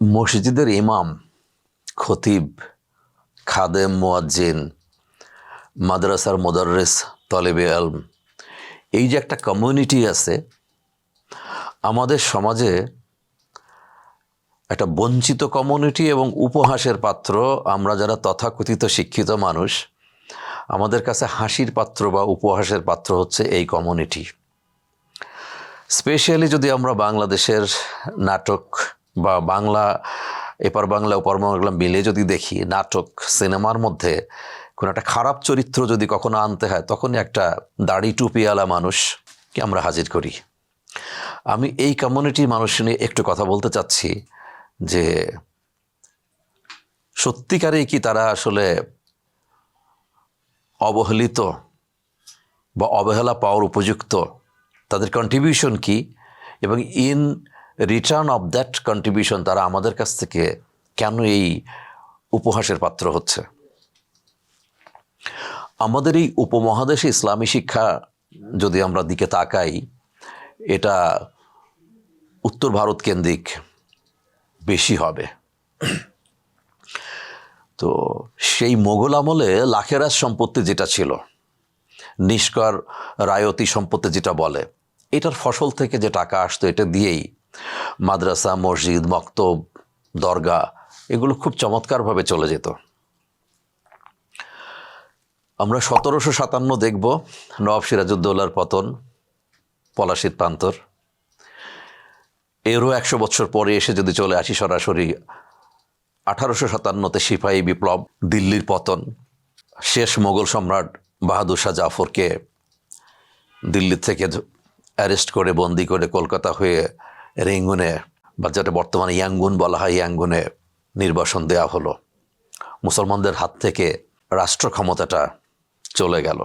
মসজিদের ইমাম, খতিব, খাদেম, মোয়াজ্জিন, মাদ্রাসার মোদাররেস, তলেবে আলম এই যে একটা কমিউনিটি আছে, আমাদের সমাজে একটা বঞ্চিত কমিউনিটি এবং উপহাসের পাত্র, আমরা যারা তথাকথিত শিক্ষিত মানুষ, আমাদের কাছে হাসির পাত্র বা উপহাসের পাত্র হচ্ছে এই কমিউনিটি স্পেশালি যদি আমরা বাংলাদেশের নাটক বা বাংলা, এপার বাংলা, ওপার বাংলা মিলে যদি দেখি, নাটক, সিনেমার মধ্যে কোনো একটা খারাপ চরিত্র যদি কখনো আনতে হয়, তখনই একটা দাড়ি টুপিওয়ালা মানুষকে আমরা হাজির করি। আমি এই কমিউনিটির মানুষ নিয়ে একটু কথা বলতে চাচ্ছি যে, সত্যিকারেই কি তারা আসলে অবহেলিত বা অবহেলা পাওয়ার উপযুক্ত? তাদের কন্ট্রিবিউশন কি? এবং in return of that contribution তারা আমাদের কাছ থেকে কেন এই উপহাসের পাত্র হচ্ছে? আমাদের এই উপমহাদেশে ইসলামী শিক্ষা যদি আমরা দিকে তাকাই, এটা উত্তর ভারত কেন্দ্রিক বেশি হবে। তো সেই মোগল আমলে লাখেরাজ সম্পত্তি যেটা ছিল, নিষ্কর রায়তি সম্পত্তি যেটা বলে, এটার ফসল থেকে যে টাকা আসতো, এটা দিয়েই মাদ্রাসা, মসজিদ, মক্তব, দরগা, এগুলো খুব চমৎকারভাবে চলে যেত। আমরা সতেরোশো সাতান্ন দেখব নবাব সিরাজউদ্দৌলার পতন, পলাশির প্রান্তর। এরও একশো বছর পরে এসে যদি চলে আসি সরাসরি, আঠারোশো সাতান্নতে সিপাহী বিপ্লব, দিল্লির পতন, শেষ মোগল সম্রাট বাহাদুর শাহ জাফরকে দিল্লি থেকে অ্যারেস্ট করে, বন্দি করে কলকাতা হয়ে রেঙ্গুনে, বা যেটা বর্তমানে ইয়াঙ্গুন বলা হয়, ইয়াঙ্গুনে নির্বাসন দেওয়া হলো। মুসলমানদের হাত থেকে রাষ্ট্র ক্ষমতাটা চলে গেল।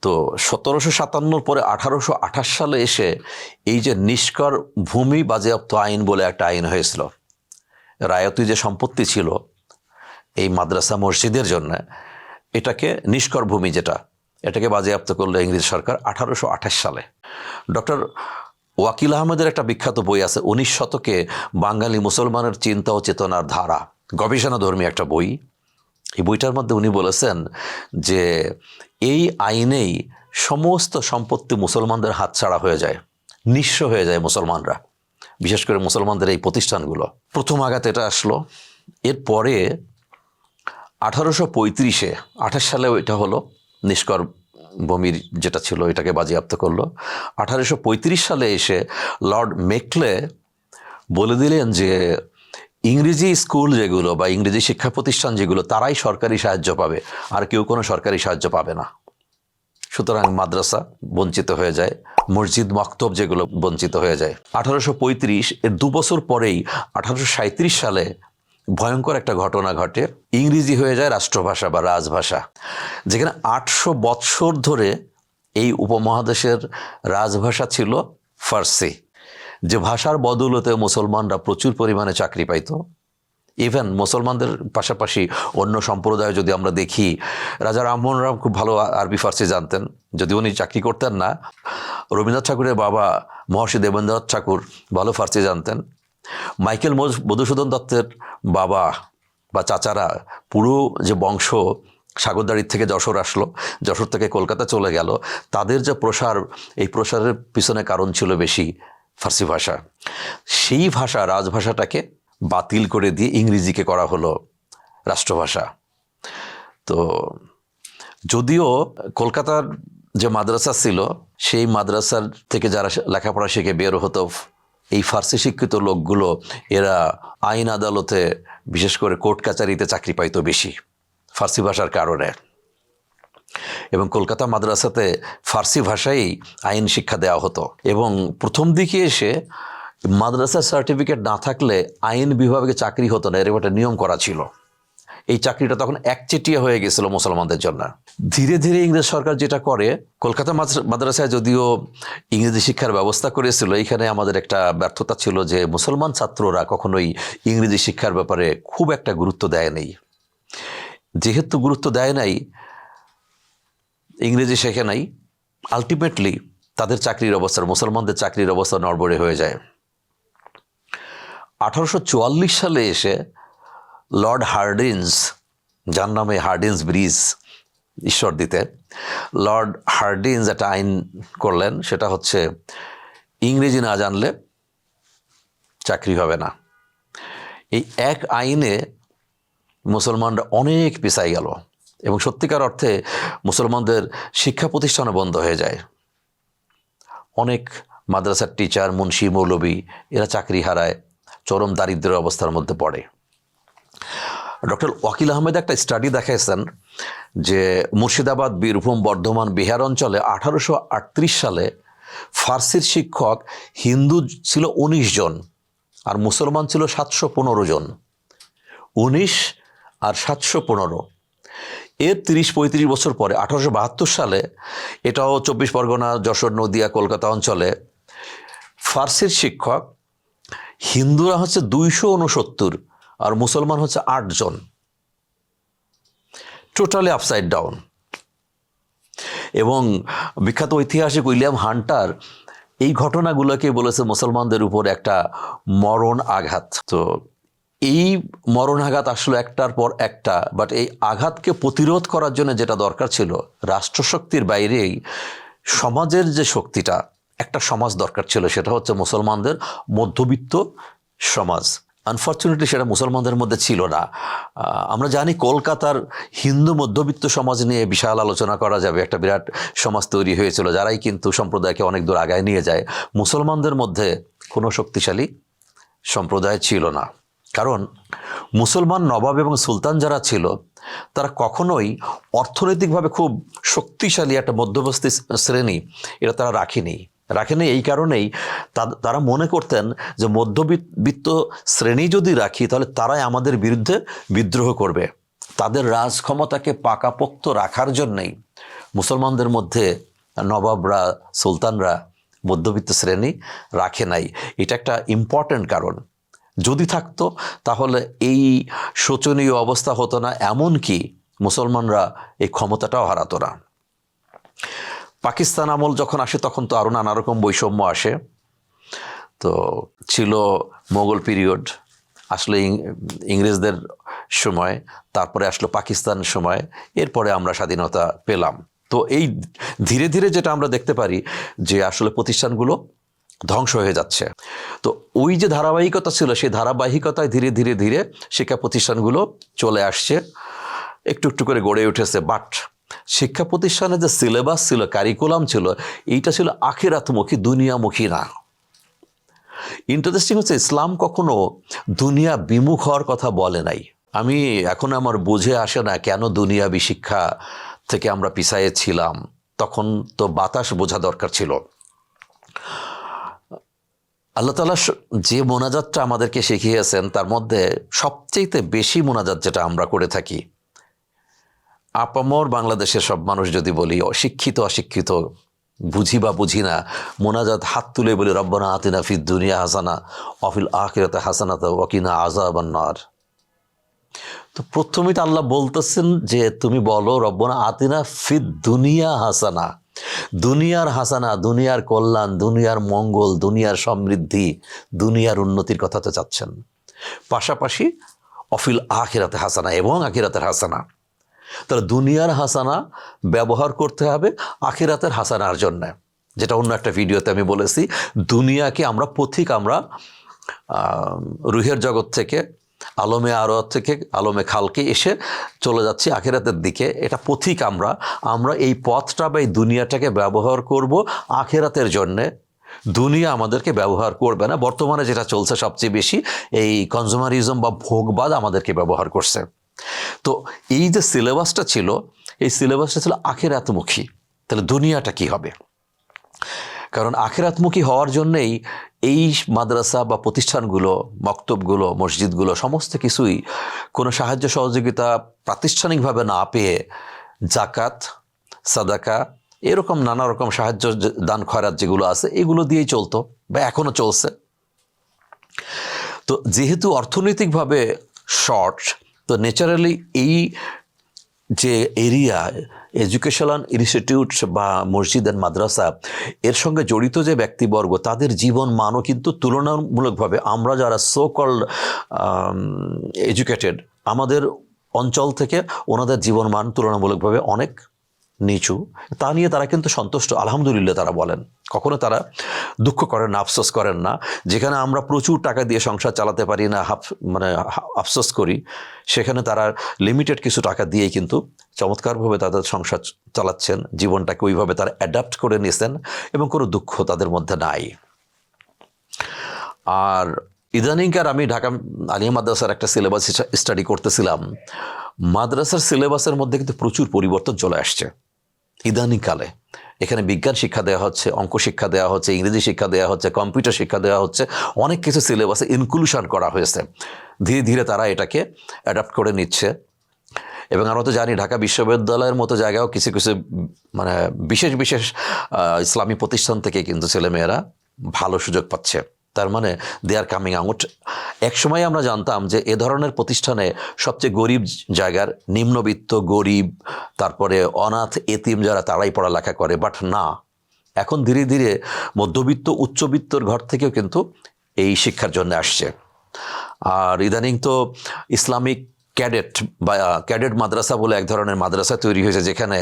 তো সতেরোশো সাতান্নর পরে আঠারোশো আঠাশ সালে এসে এই যে নিষ্কর ভূমি বাজেয়াপ্ত আইন বলে একটা আইন হয়েছিল, রায়তি যে সম্পত্তি ছিল এই মাদ্রাসা মসজিদের জন্য, এটাকে নিষ্কর ভূমি যেটা, এটাকে বাজেয়াপ্ত করল ইংরেজ সরকার আঠারোশো আঠাশ সালে। ডক্টর ওয়াকিল আহমেদের একটা বিখ্যাত বই আছে, উনিশ শতকে বাঙালি মুসলমানের চিন্তা ও চেতনার ধারা। গবেষণা ধর্মী একটা বই। এই বইটার মধ্যে উনি বলেছেন যে এই আইনেই সমস্ত সম্পত্তি মুসলমানদের হাতছাড়া হয়ে যায়, নিঃস্ব হয়ে যায় মুসলমানরা। বিশেষ করে মুসলমানদের এই প্রতিষ্ঠানগুলো। প্রথম আঘাত এটা আসলো। এরপরে আঠারোশো পঁয়ত্রিশে, আঠাশ সালে এটা হলো, নিষ্কর ভূমির যেটা ছিল, এটাকে বাজেয়াপ্ত করল। আঠারোশো পঁয়ত্রিশ সালে এসে লর্ড মেকলে বলে দিলেন যে, ইংরেজি স্কুল যেগুলো বা ইংরেজি শিক্ষা প্রতিষ্ঠান যেগুলো, তারাই সরকারি সাহায্য পাবে, আর কেউ কোনো সরকারি সাহায্য পাবে না। সুতরাং মাদ্রাসা বঞ্চিত হয়ে যায়, মসজিদ মক্তব যেগুলো বঞ্চিত হয়ে যায়। আঠারোশো পঁয়ত্রিশ, এর দু বছর পরেই আঠারোশো সালে ভয়ঙ্কর একটা ঘটনা ঘটে। ইংরেজি হয়ে যায় রাষ্ট্রভাষা বা রাজভাষা। যেখানে আটশো বৎসর ধরে এই উপমহাদেশের রাজভাষা ছিল ফার্সি। যে ভাষার বদৌলতে মুসলমানরা প্রচুর পরিমাণে চাকরি পাইতো। ইভেন মুসলমানদের পাশাপাশি অন্য সম্প্রদায় যদি আমরা দেখি, রাজা রামমোহন রাম খুব ভালো আরবি ফার্সি জানতেন। যদি উনি চাকরি করতেন না, রবীন্দ্রনাথ ঠাকুরের বাবা মহর্ষি দেবেন্দ্রনাথ ঠাকুর ভালো ফার্সি জানতেন। মাইকেল মধু- মধুসূদন দত্তের বাবা বা চাচারা পুরো যে বংশ সাগরদাড়ির থেকে যশোর আসলো, যশোর থেকে কলকাতা চলে গেল, তাদের যে প্রসার, এই প্রসারের পিছনে কারণ ছিল বেশি ফার্সি ভাষা। সেই ভাষা, রাজভাষাটাকে বাতিল করে দিয়ে ইংরেজিকে করা হলো রাষ্ট্রভাষা। তো যদিও কলকাতার যে মাদ্রাসা ছিল, সেই মাদ্রাসার থেকে যারা লেখাপড়া শিখে বের হতো এই ফার্সি শিক্ষিত লোকগুলো, এরা আইন আদালতে, বিশেষ করে কোর্ট কাচারিতে চাকরি পাইতো বেশি, ফার্সি ভাষার কারণে। এবং কলকাতা মাদ্রাসাতে ফার্সি ভাষাই আইন শিক্ষা দেওয়া হতো। এবং প্রথম দিকে এসে মাদ্রাসার সার্টিফিকেট না থাকলে আইন বিভাগে চাকরি হতো না, এরকম একটা নিয়ম করা ছিল। এই চাকরিটা তখন একচেটিয়া হয়ে গেছিল মুসলমানদের জন্য। ধীরে ধীরে ইংরেজ সরকার যেটা করে, কলকাতা মাদ্রাসায় যদিও ইংরেজি শিক্ষার ব্যবস্থা করেছিল এখানে আমাদের একটা ব্যর্থতা ছিল যে মুসলমান ছাত্ররা কখনোই ইংরেজি শিক্ষার ব্যাপারে খুব একটা গুরুত্ব দেয় নাই। যেহেতু গুরুত্ব দেয় নাই, ইংরেজি শেখে নাই আলটিমেটলি তাদের চাকরির অবস্থা, মুসলমানদের চাকরির অবস্থা নড়বড়ে হয়ে যায়। আঠারোশো চুয়াল্লিশ সালে এসে লর্ড হার্ডিন্স যার নামে হার্ডিন্স ব্রিজ ঈশ্বর দিতে। লর্ড হার্ডিন্স একটা আইন করলেন, সেটা হচ্ছে ইংরেজি না জানলে চাকরি হবে না। এই এক আইনে মুসলমানরা অনেক পিছাই গেল এবং সত্যিকার অর্থে মুসলমানদের শিক্ষা প্রতিষ্ঠানও বন্ধ হয়ে যায়। অনেক মাদ্রাসার টিচার মুন্সি, মৌলবী, এরা চাকরি হারায়, চরম দারিদ্র্যের অবস্থার মধ্যে পড়ে। ডক্টর ওয়াকিল আহমেদ একটা স্টাডি দেখাইছেন যে মুর্শিদাবাদ, বীরভূম, বর্ধমান, বিহার অঞ্চলে আঠারোশো আটত্রিশ সালে ফার্সির শিক্ষক হিন্দু ছিল উনিশ জন আর মুসলমান ছিল সাতশো পনেরো জন। উনিশ আর সাতশো পনেরো। এর তিরিশ, পঁয়ত্রিশ বছর পরে আঠারোশো বাহাত্তর সালে এটাও চব্বিশ পরগনা, যশোর, নদিয়া, কলকাতা অঞ্চলে ফার্সির শিক্ষক হিন্দুরা হচ্ছে দুইশো উনসত্তর। আর মুসলমান হচ্ছে আটজন টোটালি আপসাইড ডাউন এবং বিখ্যাত ঐতিহাসিক উইলিয়াম হান্টার এই ঘটনাগুলোকে বলেছে মুসলমানদের উপর একটা মরণ আঘাত। তো এই মরণ আঘাত আসলে একটার পর একটা বাট এই আঘাতকে প্রতিরোধ করার জন্য যেটা দরকার ছিল, রাষ্ট্রশক্তির বাইরেই সমাজের যে শক্তিটা, একটা সমাজ দরকার ছিল, সেটা হচ্ছে মুসলমানদের মধ্যবিত্ত সমাজ। আনফর্চুনেটলি সেটা মুসলমানদের মধ্যে ছিল না। আমরা জানি কলকাতার হিন্দু মধ্যবিত্ত সমাজ নিয়ে বিশাল আলোচনা করা যাবে। একটা বিরাট সমাজ তৈরি হয়েছিল, যারাই কিন্তু সম্প্রদায়কে অনেক দূর আগায় নিয়ে যায়। মুসলমানদের মধ্যে কোনো শক্তিশালী সম্প্রদায় ছিল না। কারণ মুসলমান নবাব এবং সুলতান যারা ছিল, তারা কখনোই অর্থনৈতিকভাবে খুব শক্তিশালী একটা মধ্যবর্তী শ্রেণি এটা তারা রাখেনি। রাখেনি, এই কারণেই তারা মনে করতেন যে মধ্যবিত্ত শ্রেণি যদি রাখি, তাহলে তারাই আমাদের বিরুদ্ধে বিদ্রোহ করবে। তাদের রাজ ক্ষমতাকে পাকাপোক্ত রাখার জন্যেই মুসলমানদের মধ্যে নবাবরা, সুলতানরা মধ্যবিত্ত শ্রেণি রাখে নাই। এটা একটা ইম্পর্ট্যান্ট কারণ। যদি থাকতো, তাহলে এই শোচনীয় অবস্থা হতো না এমন কি মুসলমানরা এই ক্ষমতাটাও হারাতো না। পাকিস্তান আমল যখন আসে, তখন তো আরও নানা রকম বৈষম্য আসে। তো ছিল মোগল পিরিয়ড আসলে ইংরেজদের সময়, তারপরে আসলো পাকিস্তান সময়, এরপরে আমরা স্বাধীনতা পেলাম। তো এই ধীরে ধীরে যেটা আমরা দেখতে পারি যে আসলে প্রতিষ্ঠানগুলো ধ্বংস হয়ে যাচ্ছে। তো ওই যে ধারাবাহিকতা ছিল, সেই ধারাবাহিকতায় ধীরে ধীরে ধীরে শিক্ষা প্রতিষ্ঠানগুলো চলে আসছে। একটু একটু করে গড়ে উঠেছে বাট শিক্ষা প্রতিষ্ঠানে যে সিলেবাস ছিল কারিকুলাম ছিল, এইটা ছিল আখিরাতমুখী, দুনিয়ামুখী না। ইন্টারেস্টিং হচ্ছে, ইসলাম কখনো দুনিয়া বিমুখ হওয়ার কথা বলে নাই। আমি এখন আমার বুঝে আসে না কেন দুনিয়াবি শিক্ষা থেকে আমরা পিছায়ে ছিলাম, তখন তো বাতাস বোঝা দরকার ছিল। আল্লাহ তালা যে মোনাজাতটা আমাদেরকে শিখিয়েছেন, তার মধ্যে সবচেয়ে বেশি মোনাজাত যেটা আমরা করে থাকি আপামর বাংলাদেশের সব মানুষ যদি বলি, অশিক্ষিত অশিক্ষিত, বুঝি বা বুঝি না, মোনাজাত হাত তুলে বলি, রব্বানা আতিনা ফিদ দুনিয়া হাসানা অফিল আখিরাতে তো ওয়াকিনা আজাবান্নার তো প্রথমেই তো আল্লাহ বলতেছেন যে, তুমি বলো, রব্বনা আতিনা ফিদ দুনিয়া হাসানা। দুনিয়ার হাসানা, দুনিয়ার কল্যাণ, দুনিয়ার মঙ্গল, দুনিয়ার সমৃদ্ধি, দুনিয়ার উন্নতির কথা তো চাচ্ছেন। পাশাপাশি অফিল আখিরাতে হাসানা এবং আখিরাতের হাসানা। তাহলে দুনিয়ার হাসানা ব্যবহার করতে হবে, আখিরাতের হাসানার জন্য। যেটা অন্য একটা ভিডিওতে আমি বলেছি, দুনিয়াকে আমরা পথিক, আমরা রুহের জগৎ থেকে, আলমে আরও থেকে, আলমে খালকে এসে চলে যাচ্ছি আখেরাতের দিকে। এটা পথিক আমরা আমরা এই পথটা বা এই দুনিয়াটাকে ব্যবহার করব আখেরাতের জন্যে। দুনিয়া আমাদেরকে ব্যবহার করবে না। বর্তমানে যেটা চলছে সবচেয়ে বেশি, এই কনজুমারিজম বা ভোগবাদ আমাদেরকে ব্যবহার করছে। তো এই যে সিলেবাসটা ছিল, এই সিলেবাসটা ছিল আখেরাতমুখী। তাহলে দুনিয়াটা কি হবে? কারণ আখেরাতমুখী হওয়ার জন্যেই এই মাদ্রাসা বা প্রতিষ্ঠানগুলো, মক্তবগুলো, মসজিদগুলো, সমস্ত কিছুই কোনো সাহায্য সহযোগিতা প্রাতিষ্ঠানিকভাবে না পেয়ে জাকাত সাদাকা, এরকম নানা রকম সাহায্য দান খয়রাত যেগুলো আছে, এগুলো দিয়েই চলতো বা এখনও চলছে। তো যেহেতু অর্থনৈতিকভাবে শর্ট তো ন্যাচারালি এই যে এরিয়া এডুকেশনাল ইনস্টিটিউট বা মসজিদ অ্যান্ড মাদ্রাসা, এর সঙ্গে জড়িত যে ব্যক্তিবর্গ, তাদের জীবন মানও কিন্তু তুলনামূলকভাবে আমরা যারা সো কল্ড এডুকেটেড আমাদের অঞ্চল থেকে ওনাদের জীবন মান তুলনামূলকভাবে অনেক নিচু, তা নিয়ে তারা কিন্তু সন্তুষ্ট। আলহামদুলিল্লাহ তারা বলেন। কখনো তারা দুঃখ করেন না, আফসোস করেন না। যেখানে আমরা প্রচুর টাকা দিয়ে সংসার চালাতে পারি না, হাফ মানে আফসোস করি, সেখানে তারা লিমিটেড কিছু টাকা দিয়েই কিন্তু চমৎকারভাবে তাদের সংসার চালাচ্ছেন, জীবনটাকে ওইভাবে তারা অ্যাডাপ্ট করে নিয়েছেন এবং কোনো দুঃখ তাদের মধ্যে নাই। আর ইদানিংকার আমি ঢাকা আলিয়া মাদ্রাসার একটা সিলেবাস স্টাডি করতেছিলাম। মাদ্রাসার সিলেবাসের মধ্যে কিন্তু প্রচুর পরিবর্তন চলে আসছে। ইদানিংকালে। এখানে বিজ্ঞান শিক্ষা দেওয়া হচ্ছে, অঙ্ক শিক্ষা দেওয়া হচ্ছে, ইংরেজি শিক্ষা দেওয়া হচ্ছে, কম্পিউটার শিক্ষা দেওয়া হচ্ছে, অনেক কিছু সিলেবাসে ইনক্লুশন করা হয়েছে। ধীরে ধীরে তারা এটাকে অ্যাডাপ্ট করে নিচ্ছে। এবং আমরা তো জানি ঢাকা বিশ্ববিদ্যালয়ের মতো জায়গাও কিছু কিছু মানে বিশেষ বিশেষ ইসলামী প্রতিষ্ঠান থেকে কিন্তু ছেলেমেয়েরা ভালো সুযোগ পাচ্ছে। তার মানে দে আর কামিং আউট এক সময় আমরা জানতাম যে এ ধরনের প্রতিষ্ঠানে সবচেয়ে গরিব জায়গার নিম্নবিত্ত, গরিব, তারপরে অনাথ, এতিম যারা তারাই পড়ালেখা করে বাট না। এখন ধীরে ধীরে মধ্যবিত্ত, উচ্চবিত্তর ঘর থেকেও কিন্তু এই শিক্ষার জন্য আসছে। আর ইদানিং তো ইসলামিক ক্যাডেট বা ক্যাডেট মাদ্রাসা বলে এক ধরনের মাদ্রাসা তৈরি হয়েছে যেখানে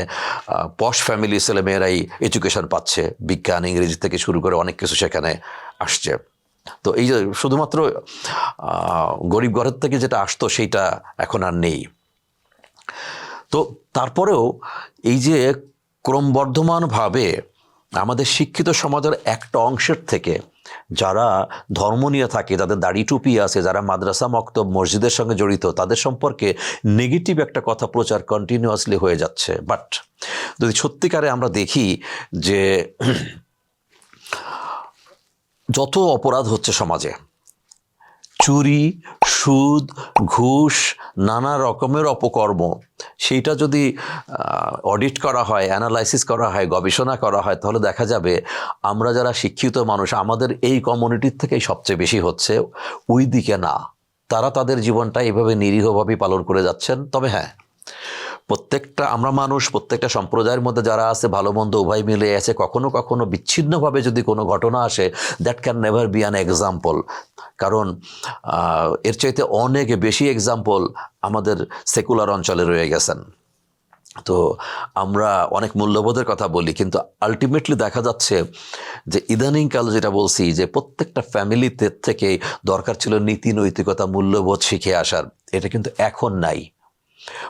পশ ফ্যামিলি ছেলেমেয়েরাই এডুকেশন পাচ্ছে, বিজ্ঞান, ইংরেজি থেকে শুরু করে অনেক কিছু সেখানে আসছে। তো এই যে শুধুমাত্র গরিব ঘরের থেকে যেটা আসতো সেইটা এখন আর নেই। তো তারপরেও এই যে ক্রমবর্ধমানভাবে আমাদের শিক্ষিত সমাজের একটা অংশের থেকে যারা ধর্ম নিয়ে থাকে, যাদের দাড়ি টুপি আছে, যারা মাদ্রাসা, মক্তব, মসজিদের সঙ্গে জড়িত, তাদের সম্পর্কে নেগেটিভ একটা কথা প্রচার কন্টিনিউয়াসলি হয়ে যাচ্ছে। বাট যদি সত্যিকারে আমরা দেখি যে যত অপরাধ হচ্ছে সমাজে, চুরি, সুদ, ঘুষ, নানা রকমের অপকর্ম, সেইটা যদি অডিট করা হয় অ্যানালাইসিস করা হয়, গবেষণা করা হয়, তাহলে দেখা যাবে আমরা যারা শিক্ষিত মানুষ, আমাদের এই কমিউনিটির থেকেই সবচেয়ে বেশি হচ্ছে ওই দিকে না। তারা তাদের জীবনটা এভাবে নিরীহভাবেই পালন করে যাচ্ছেন। তবে হ্যাঁ প্রত্যেকটা আমরা মানুষ, প্রত্যেকটা সম্প্রদায়ের মধ্যে যারা আছে, ভালো মন্দ উভয় মিলে আছে কখনো কখনো বিচ্ছিন্নভাবে যদি কোনো ঘটনা আসে that can never be an example কারণ এর চাইতে অনেক বেশি এক্সাম্পল আমাদের সেকুলার অঞ্চলে রয়ে গেছেন। তো আমরা অনেক মূল্যবোধের কথা বলি, কিন্তু আলটিমেটলি দেখা যাচ্ছে যে ইদানিংকাল যেটা বলছি, যে প্রত্যেকটা ফ্যামিলিতে থেকে দরকার ছিল নীতি নৈতিকতা মূল্যবোধ শিখে আসার। এটা কিন্তু এখন নাই।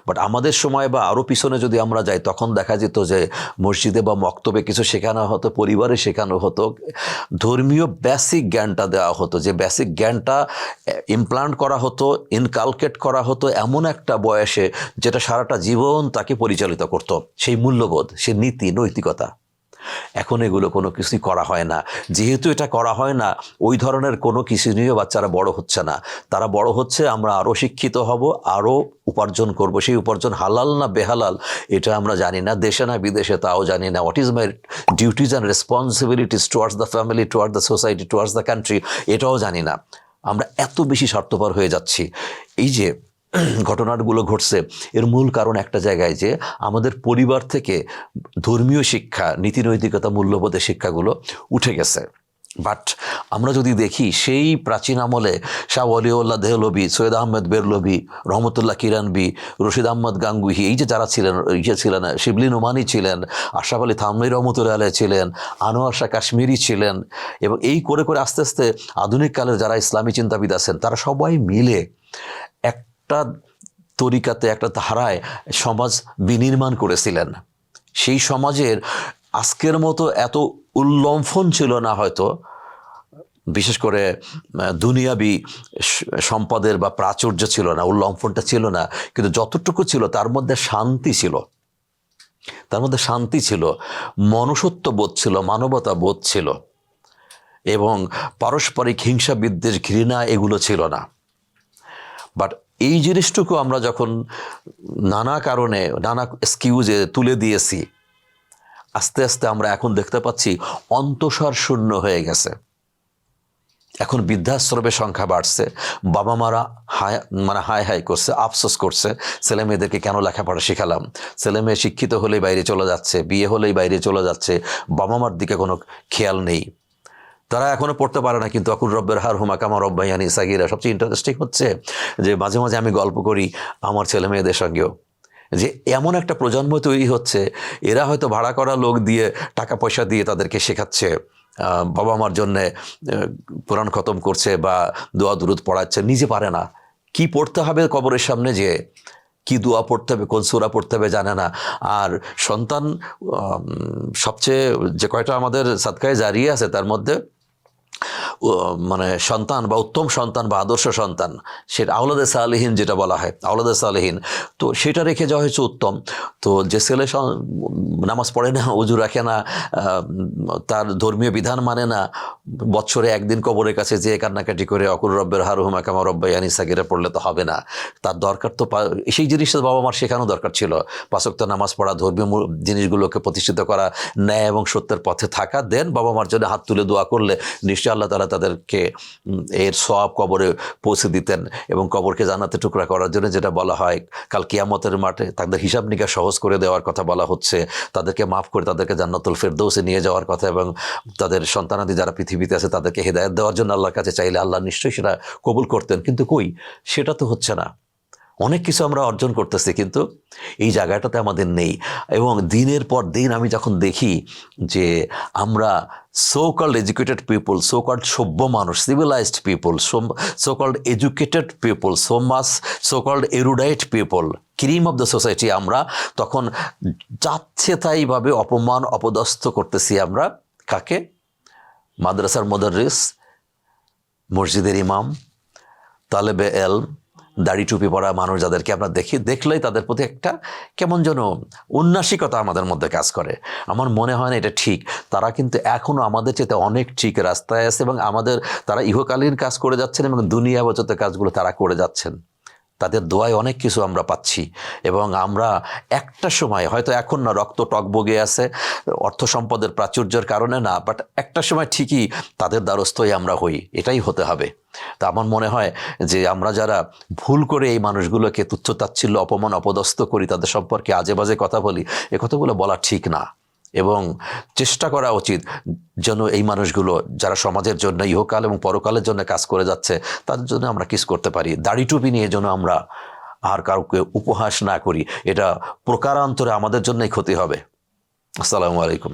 বাট আমাদের সময় বা আরও পিছনে যদি আমরা যাই, তখন দেখা যেত যে মসজিদে বা মক্তবে কিছু শেখানো হতো, পরিবারে শেখানো হতো। ধর্মীয় বেসিক জ্ঞানটা দেওয়া হতো, যে বেসিক জ্ঞানটা ইমপ্লান্ট করা হতো ইনকালকেট করা হতো এমন একটা বয়সে, যেটা সারাটা জীবন তাকে পরিচালিত করত। সেই মূল্যবোধ সে নীতি, নৈতিকতা। এখন এগুলো কোনো কিছুই করা হয় না। যেহেতু এটা করা হয় না, ওই ধরনের কোনো কিছু নিয়ে বাচ্চারা বড় হচ্ছে না। তারা বড় হচ্ছে, আমরা আরও শিক্ষিত হব, আরও উপার্জন করব। সেই উপার্জন হালাল না বেহালাল, এটা আমরা জানি না। দেশে না বিদেশে তাও জানি না। What is my duties and responsibilities towards the family toward the society towards the country এটাও জানি না। আমরা এত বেশি স্বার্থপর হয়ে যাচ্ছি। এই যে ঘটনাগুলো ঘটছে। এর মূল কারণ একটা জায়গায় যে, আমাদের পরিবার থেকে ধর্মীয় শিক্ষা নীতি নৈতিকতা মূল্যবোধের শিক্ষাগুলো উঠে গেছে। বাট আমরা যদি দেখি, সেই প্রাচীন আমলে শাহ অলিউল্লাহ দেহলবি সৈয়দ আহমেদ বেরলবি রহমতুল্লাহ কিরানবি রশিদ আহমদ গাঙ্গুহি, এই যে যারা ছিলেন ইয়ে ছিলেন, শিবলি নোমানি ছিলেন, আশরাফ আলী থামনি রহমতুল্লাহ আলাই ছিলেন, আনোয়ার শাহ কাশ্মীরি ছিলেন, এবং এই করে করে আস্তে আস্তে আধুনিক কালের যারা ইসলামী চিন্তাবিদ আছেন, তারা সবাই মিলে একটা তরিকাতে, একটা ধারায় সমাজ বিনির্মাণ করেছিলেন। সেই সমাজের আজকের মতো এত উল্লম্ফন ছিল না হয়তো। বিশেষ করে দুনিয়াবি সম্পদের বা প্রাচুর্য ছিল না, উল্লম্ফনটা ছিল না। কিন্তু যতটুকু ছিল, তার মধ্যে শান্তি ছিল। তার মধ্যে শান্তি ছিল, মনুষ্যত্ব বোধ ছিল, মানবতা বোধ ছিল। এবং পারস্পরিক হিংসা বিদ্বেষ ঘৃণা এগুলো ছিল না। বাট এই জিনিসটুকু আমরা যখন নানা কারণে, নানা এক্সকিউজে তুলে দিয়েছি, আস্তে আস্তে আমরা এখন দেখতে পাচ্ছি অন্তঃসার শূন্য হয়ে গেছে। এখন বৃদ্ধাশ্রমের সংখ্যা বাড়ছে বাবা মারা হায় মানে হায় হায় করছে, আফসোস করছে, ছেলে মেয়েদেরকে কেন লেখাপড়া শেখালাম? ছেলে মেয়ে শিক্ষিত হলেই বাইরে চলে যাচ্ছে, বিয়ে হলেই বাইরে চলে যাচ্ছে বাবা মার দিকে কোনো খেয়াল নেই। তারা এখনও পড়তে পারে না, কিন্তু আকুর রব্বের হার হুমা কামা রব্বাইয়ানি সাগিরা। সবচেয়ে ইন্টারেস্টিং হচ্ছে যে মাঝে মাঝে আমি গল্প করি আমার ছেলে মেয়েদের সঙ্গেও, যে এমন একটা প্রজন্ম তৈরি হচ্ছে, এরা হয়তো ভাড়া করা লোক দিয়ে টাকা পয়সা দিয়ে তাদেরকে শেখাচ্ছে বাবা মার জন্যে কোরআন খতম করছে বা দোয়া দুরুদ পড়াচ্ছে, নিজে পারে না। কি পড়তে হবে কবরের সামনে যে কি দোয়া পড়তে হবে, কোন সুরা পড়তে হবে জানে না। আর সন্তান সবচেয়ে যে কয়টা আমাদের সাদকায় জারিয়ে আছে, তার মধ্যে মানে সন্তান বা উত্তম সন্তান বা আদর্শ সন্তান, সেটা আওলাদে সালেহীন যেটা বলা হয়, আওলাদে সালেহীন। তো সেটা রেখে যাওয়া হয়েছে উত্তম। তো যে ছেলে নামাজ পড়ে না, উজু রাখে না তার ধর্মীয় বিধান মানে না বছরে একদিন কবরের কাছে যে কান্নাকাটি করে অকুর রব্বের হারুহুমা কামা রব্বাই আনিসাগিরা পড়লে তো হবে না। তার দরকার তো সেই জিনিসটা বাবা মার শেখানো দরকার ছিল। পাঁচক্ত নামাজ পড়া, ধর্মীয় জিনিসগুলোকে প্রতিষ্ঠিত করা, ন্যায় এবং সত্যের পথে থাকা, দেন বাবা মার জন্য হাত তুলে দোয়া করলে নিশ্চয়ই আল্লাহ তালা তাদেরকে এর সব কবরে পৌঁছে দিতেন এবং কবরকে জানাতে টুকরা করার জন্য যেটা বলা হয়, কাল কিয়ামতের মাঠে তাদের হিসাব নিকাশ সহজ করে দেওয়ার কথা বলা হচ্ছে, তাদেরকে মাফ করে তাদেরকে জান্নাতুল ফেরদৌসে নিয়ে যাওয়ার কথা এবং তাদের সন্তানাদি যারা পৃথিবীতে আছে তাদেরকে হেদায়ত দেওয়ার জন্য আল্লাহর কাছে চাইলে আল্লাহ নিশ্চয়ই সেটা কবুল করতেন, কিন্তু কই? সেটা তো হচ্ছে না। অনেক কিছু আমরা অর্জন করতেছি, কিন্তু এই জায়গাটাতে আমাদের নেই। এবং দিনের পর দিন আমি যখন দেখি যে আমরা so called educated people so called সভ্য মানুষ civilized people so called educated people so mass so called erudite people cream of the society আমরা তখন যাচ্ছে তাইভাবে অপমান, অপদস্থ করতেছি আমরা। কাকে? মাদ্রাসার মদারিস মসজিদের ইমাম, তালেবে এল দাড়ি টুপি পরা মানুষ যাদেরকে আমরা দেখি, দেখলেই তাদের প্রতি একটা কেমন যেন উন্নাসিকতা আমাদের মধ্যে কাজ করে। আমার মনে হয় না এটা ঠিক। তারা কিন্তু এখনও আমাদের চেতে অনেক ঠিক রাস্তায় আছে এবং আমাদের, তারা ইহকালীন কাজ করে যাচ্ছেন এবং দুনিয়া বচত কাজগুলো তারা করে যাচ্ছেন। তাদের দোয়ায় অনেক কিছু আমরা পাচ্ছি এবং আমরা একটা সময়, হয়তো এখন না, রক্ত টক বগে আছে, অর্থ সম্পদের প্রাচুর্যের কারণে না বাট একটা সময় ঠিকই তাদের দ্বারস্থই আমরা হই, এটাই হতে হবে। তা আমার মনে হয় যে আমরা যারা ভুল করে এই মানুষগুলোকে তুচ্ছতাচ্ছিল্য, অপমান, অপদস্থ করি, তাদের সম্পর্কে আজে বাজে কথা বলি, এ কথাগুলো বলা ঠিক না। এবং চেষ্টা করা উচিত যেন এই মানুষগুলো যারা সমাজের জন্য, ইহকাল এবং পরকালের জন্য কাজ করে যাচ্ছে তাদের জন্য আমরা কিস করতে পারি। দাড়ি টুপি নিয়ে যেন আমরা আর কাউকে উপহাস না করি। এটা প্রকারান্তরে আমাদের জন্যই ক্ষতি হবে। আসসালামু আলাইকুম।